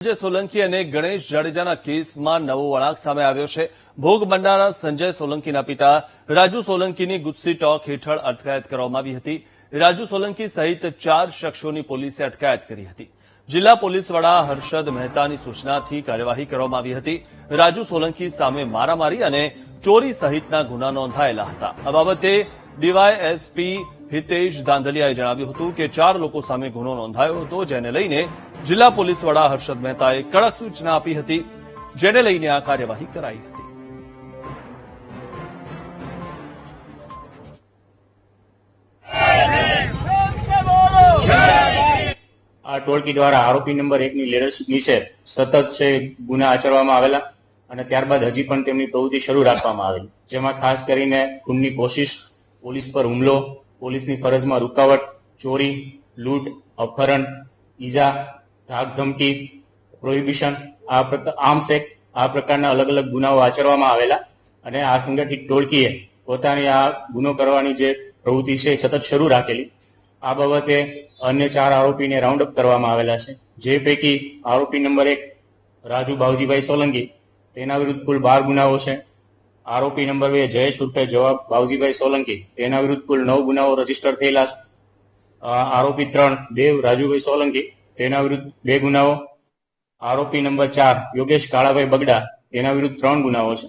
સંજય સોલંકી અને ગણેશ જાડેજાના કેસમાં નવો વળાંક સામે આવ્યો છે. ભોગ બનનારા સંજય સોલંકીના પિતા રાજુ સોલંકીની ગુસ્સી ટોક હેઠળ અટકાયત કરવામાં આવી હતી. રાજુ સોલંકી સહિત ચાર શખ્સોની પોલીસે અટકાયત કરી હતી. જિલ્લા પોલીસ વડા હર્ષદ મહેતાની સૂચનાથી કાર્યવાહી કરવામાં આવી હતી. રાજુ સોલંકી સામે મારામારી અને ચોરી સહિતના ગુના નોંધાયેલા હતા. આ બાબતે ડીવાયએસપી હિતેશ ધાંધલિયાએ જણાવ્યું હતું કે ચાર લોકો સામે ગુનો નોંધાયો હતો, જેને લઈને જિલ્લા પોલીસ વડા હર્ષદ મહેતાએ કડક સૂચના આપી હતી, જેને લઈને આ કાર્યવાહી કરાઈ હતી. આ ટોળકી દ્વારા આરોપી નંબર એકની લીડરશીપ નીચે સતત છે ગુના આચરવામાં આવેલા અને ત્યારબાદ હજી પણ તેમની પ્રવૃત્તિ શરૂ રાખવામાં આવેલી, જેમાં ખાસ કરીને ખૂનની કોશિશ પોલીસ પર હુમલો પોલીસની ફરજમાં રૂકાવટ, ચોરી, લૂંટ, અપહરણ, ઈજા ધાક ધમકી પ્રોહિબિશન, આ આર્મ્સ એક્ટ આ પ્રકારના અલગ અલગ ગુનાઓ આચરવામાં આવેલા અને આ સંગઠિત ટોળકીએ પોતાની આ ગુનો કરવાની જે પ્રવૃત્તિ છે સતત શરૂ રાખેલી. આ બાબતે અન્ય ચાર આરોપીને રાઉન્ડ અપ કરવામાં આવેલા છે. જે પૈકી આરોપી નંબર એક રાજુ બાવજીભાઈ સોલંકી, તેના વિરુદ્ધ કુલ બાર ગુનાઓ છે. આરોપી નંબર બે જયેશ ઉર્ફે જવાબ, બાવજીભાઈ સોલંકી. તેના વિરુદ્ધ કુલ નવ ગુનાઓ રજિસ્ટર થયેલા આરોપી ત્રણ, દેવ રાજુભાઈ સોલંકી. તેના વિરુદ્ધ બે ગુનાઓ. આરોપી નંબર ચાર, યોગેશ કાળાભાઈ બગડા. તેના વિરુદ્ધ ત્રણ ગુનાઓ છે.